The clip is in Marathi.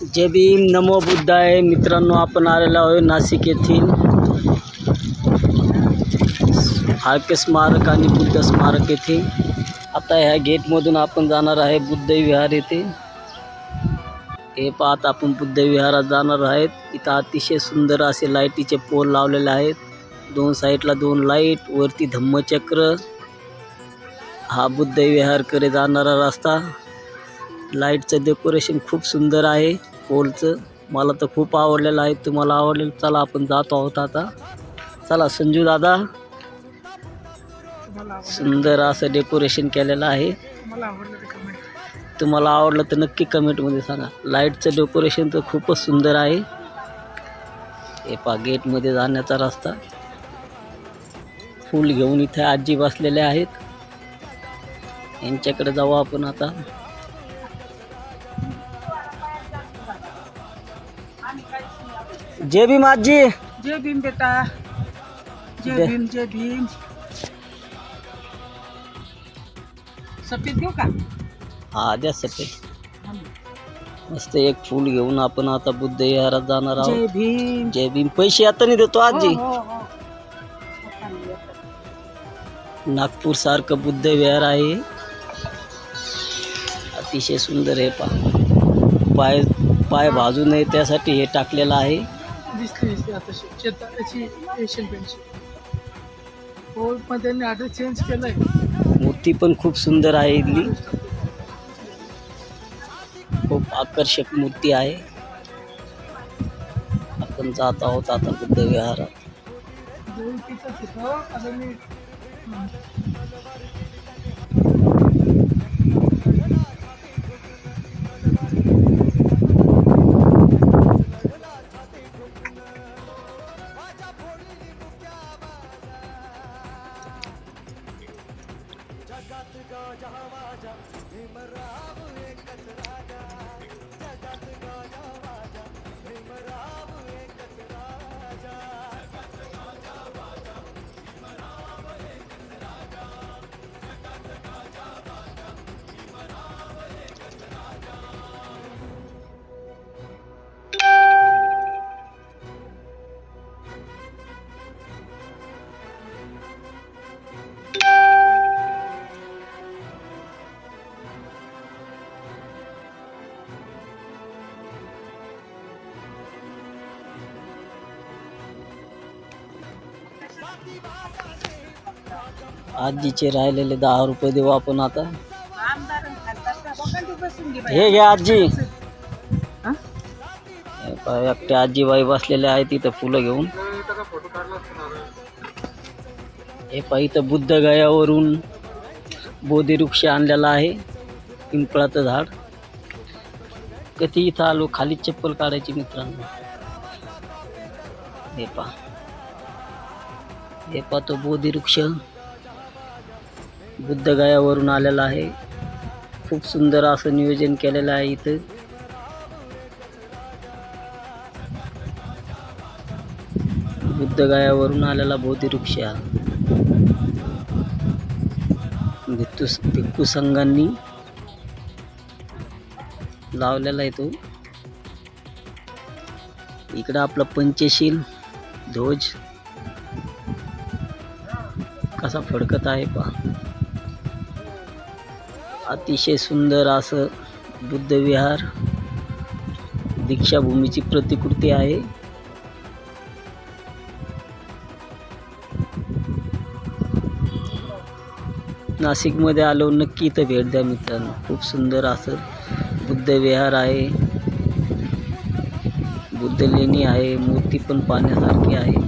जय भीम नमो बुद्धाय. मित्रांनो आपण आलेलो आहे नाशिक येथील हाक्य स्मारक आणि बुद्ध स्मारक येथे. आता ह्या गेटमधून आपण जाणार आहे बुद्ध विहार येथे. हे पाहत आपण बुद्ध विहारात जाणार आहेत. इथं अतिशय सुंदर असे लाईटीचे पोल लावलेले आहेत. दोन साईडला दोन लाइट वरती धम्मचक्र. हा बुद्ध विहारकडे जाणारा रस्ता. लाईटचं डेकोरेशन खूप सुंदर आहे. पोलचं. मला तर खूप आवडलेलं आहे. तुम्हाला आवडलेलं चला आपण जातो आहोत आता. चला संजू दादा. सुंदर असं डेकोरेशन केलेलं आहे. तुम्हाला आवडलं तर नक्की कमेंटमध्ये सांगा. लाईटचं डेकोरेशन तर खूपच सुंदर आहे. हे पा गेटमध्ये जाण्याचा रस्ता. फूल घेऊन इथे आजी बसलेले आहेत. यांच्याकडे जाऊ आपण आता. जय भीम आजी. जय भीम बेटा. जय भीम जय भीम. सफेद घेऊ का? हा द्या सफेद. मस्त एक फूल घेऊन आपण आता बुद्ध विहारात जाणार जय आहोत. भीम. जय भीम. पैसे आता नाही देतो आजी. हो, हो, हो. नागपूर सारखं बुद्ध विहार आहे. अतिशय सुंदर आहे पा पाय पाय भाजू नये त्यासाठी हे टाकलेलं आहे. आता एशियन पेंटची हो पण त्यांनी ॲड्रेस चेंज केलाय. मूर्ती पण खूप सुंदर आहे इथली. खूप आकर्षक मूर्ती आहे. आपण जात आहोत आता बुद्ध विहारात गोजा माझा भीमराव एकच राजा जगात गोजा भीम राम. आजीचे राहिलेले दहा रुपये देऊ आपण आता. हे घ्या आजी. एकट्या आजीबाई बसलेल्या आहेत तिथं फुलं घेऊन. हे पहा इथं बुद्ध गयावरून बोधिवृक्ष आणलेला आहे पिंपळाचं झाड. कधी इथं आलो खाली चप्पल काढायची मित्रांनो. हे पहा. हे पाहतो बोधी वृक्ष बुद्धगयावरून आलेला आहे. खूप सुंदर असं नियोजन केलेलं आहे इथं. बुद्धगायावरून आलेला बोधी वृक्ष भिक्खू भिक्खू संघांनी लावलेला आहे तो. इकडं आपला पंचशील ध्वज. कसा फडकत आहे पहा. अतिशय सुंदर असं बुद्ध विहार दीक्षाभूमीची प्रतिकृती आहे. नाशिकमध्ये आलो नक्की इथं भेट द्या मित्रांनो. खूप सुंदर असं बुद्धविहार आहे. बुद्ध लेणी आहे मूर्ती पण पाहण्यासारखी आहे.